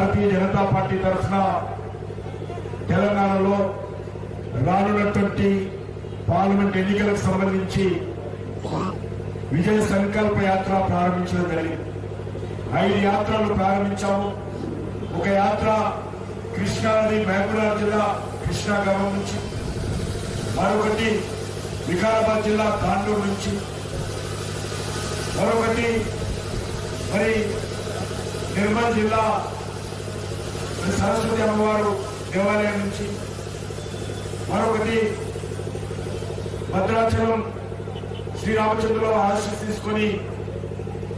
భారతీయ Janata party తరఫున తెలంగాణలో రానున్నటువంటి పార్లమెంట్ ఎన్నికలకు సంబంధించి విజయ సంకల్ప యాత్ర ప్రారంభించడం జరిగింది. ఐదు యాత్రలు ప్రారంభించాము. ఒక యాత్ర కృష్ణా నది మహబూబాబాద్ జిల్లా కృష్ణా గ్రామం నుంచి మరొకటి వికారాబాద్ జిల్లా తాండూరు నుంచి మరొకటి మరి నిర్మల్ జిల్లా సరస్వతి అమ్మవారు దేవాలయం నుంచి మరొకటి భద్రాచలం శ్రీరామచంద్రుల ఆశీస్ తీసుకొని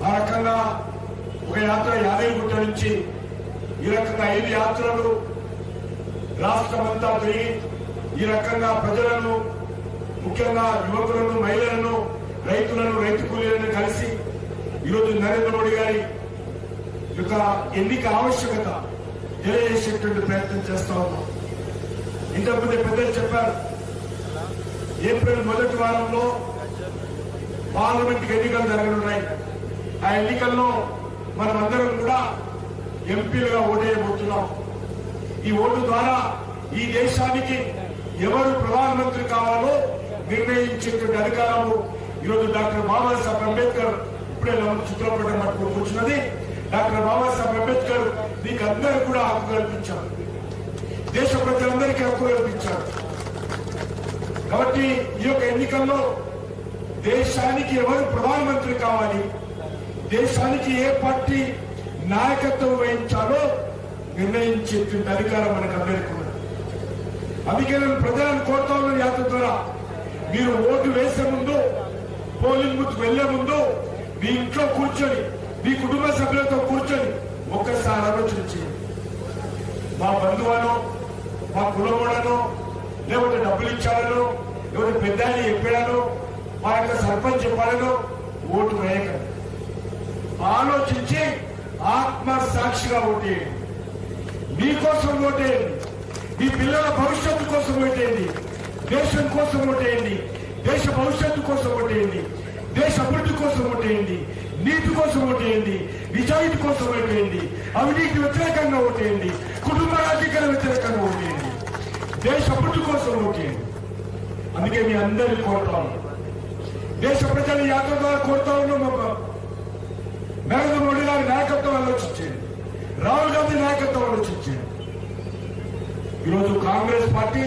ఆ రకంగా ఒక యాత్ర యాదగిరిగుట్ట నుంచి ఈ రకంగా ఐదు యాత్రలు రాష్ట్రమంతా తిరిగి ఈ రకంగా ప్రజలను ముఖ్యంగా యువకులను మహిళలను రైతులను రైతు కూలీలను కలిసి ఈరోజు నరేంద్ర మోడీ గారి యొక్క ఎన్నిక ఆవశ్యకత. తెలియజేసేటువంటి ప్రయత్నం చేస్తా ఉన్నాం. ఇంతకుముందే పెద్దలు చెప్పారు ఏప్రిల్ మొదటి వారంలో పార్లమెంట్ ఎన్నికలు జరగనున్నాయి. ఆ ఎన్నికల్లో మనమందరం కూడా ఎంపీలుగా ఓటేయబోతున్నాం. ఈ ఓటు ద్వారా ఈ దేశానికి ఎవరు ప్రధానమంత్రి కావాలో నిర్ణయించేటువంటి అధికారము ఈరోజు డాక్టర్ బాబాసాహెబ్ అంబేద్కర్ ఇప్పుడే చిత్రపటం పట్టుకుని కూర్చున్నది. డాక్టర్ బాబాసాహెబ్ అంబేద్కర్ మీకు అందరూ కూడా హక్కు కల్పించారు. దేశ ప్రజలందరికీ హక్కు కల్పించారు. కాబట్టి ఈ యొక్క ఎన్నికల్లో దేశానికి ఎవరు ప్రధానమంత్రి కావాలి దేశానికి ఏ పార్టీ నాయకత్వం వహించాలో నిర్ణయించేటువంటి అధికారం మనకు అందరికీ ఉన్నది. అందుకే నేను ప్రజలను కోరుతా ఉన్న యాత్ర ద్వారా మీరు ఓటు వేసే ముందు పోలింగ్ బూత్ వెళ్ళే ముందు మీ ఇంట్లో కూర్చొని మీ కుటుంబ సభ్యులతో కూర్చొని ఒక్కసారి ఆలోచించి మా బంధువానో మా కులమోడనో లేకపోతే డబ్బులు ఇచ్చాడనో లేకపోతే పెద్ద చెప్పాడనో మా యొక్క సర్పంచ్ చెప్పాడనో ఓటు వేయకండి. ఆలోచించి ఆత్మ సాక్షిగా ఓటేయండి మీకోసం ఓటేయండి మీ పిల్లల భవిష్యత్తు కోసం ఓటేయండి దేశం కోసం ఓటేయండి దేశ భవిష్యత్తు కోసం ఓటేయండి దేశ అభివృద్ధి కోసం ఓటేయండి నీతి కోసం ఓటేయండి నిజాయితీ కోసం ఓటేయండి అవినీతి వ్యతిరేకంగా ఓటేయండి కుటుంబ రాజకీయాల వ్యతిరేకంగా ఓటేయండి. దేశ అభివృద్ధి కోసం ఓటేయండి. అందుకే మీ అందరినీ కోరుతాను దేశ ప్రజల యాత్ర ద్వారా కోరుతా ఉన్నాం ఒక నరేంద్ర మోడీ గారి నాయకత్వం ఆలోచించండి రాహుల్ గాంధీ నాయకత్వం ఆలోచించండి ఈరోజు కాంగ్రెస్ పార్టీ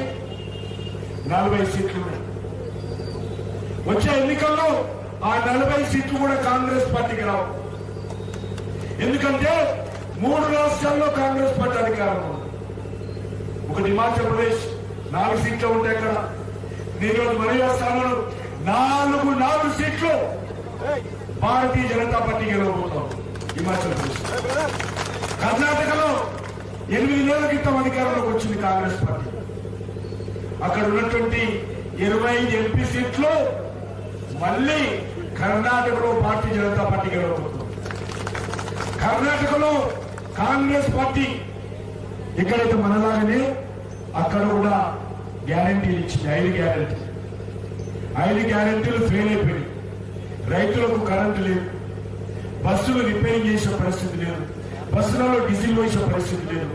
నలభై సీట్లు వచ్చే ఎన్నికల్లో ఆ నలభై సీట్లు కూడా కాంగ్రెస్ పార్టీకి రావు. ఎందుకంటే మూడు రాష్ట్రాల్లో కాంగ్రెస్ పార్టీ అధికారం ఒకటి హిమాచల్ ప్రదేశ్ నాలుగు సీట్లు ఉంటాయి అక్కడ నేను ఈరోజు మరియు స్థానంలో నాలుగు నాలుగు సీట్లు భారతీయ జనతా పార్టీ గెలవబోతాం హిమాచల్ ప్రదేశ్. కర్ణాటకలో ఎనిమిది నెలల క్రితం అధికారంలోకి వచ్చింది కాంగ్రెస్ పార్టీ. అక్కడ ఉన్నటువంటి ఇరవై ఎంపీ సీట్లు మళ్ళీ కర్ణాటకలో భారతీయ జనతా పార్టీ గెలవబోతుంది కర్ణాటకలో కాంగ్రెస్ పార్టీ. ఎక్కడైతే మనలాగానే అక్కడ కూడా గ్యారంటీలు ఇచ్చింది ఐదు గ్యారంటీ ఐదు గ్యారంటీలు ఫెయిల్ అయిపోయినాయి. రైతులకు కరెంటు లేదు. బస్సులు రిపేరింగ్ చేసే పరిస్థితి లేదు. బస్సులలో డీజిల్ వేసే పరిస్థితి లేదు.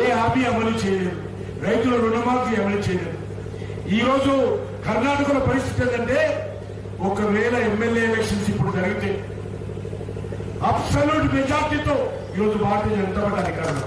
ఏ హామీ అమలు చేయలేదు. రైతుల రుణమాఫీ అమలు చేయలేదు. ఈరోజు కర్ణాటకలో పరిస్థితి ఏంటంటే ఒకవేళ ఎమ్మెల్యే ఎలక్షన్స్ ఇప్పుడు జరిగితే అబ్సల్యూట్ మెజార్టీతో ఈరోజు భారతీయ జనతా పార్టీ అధికారంలో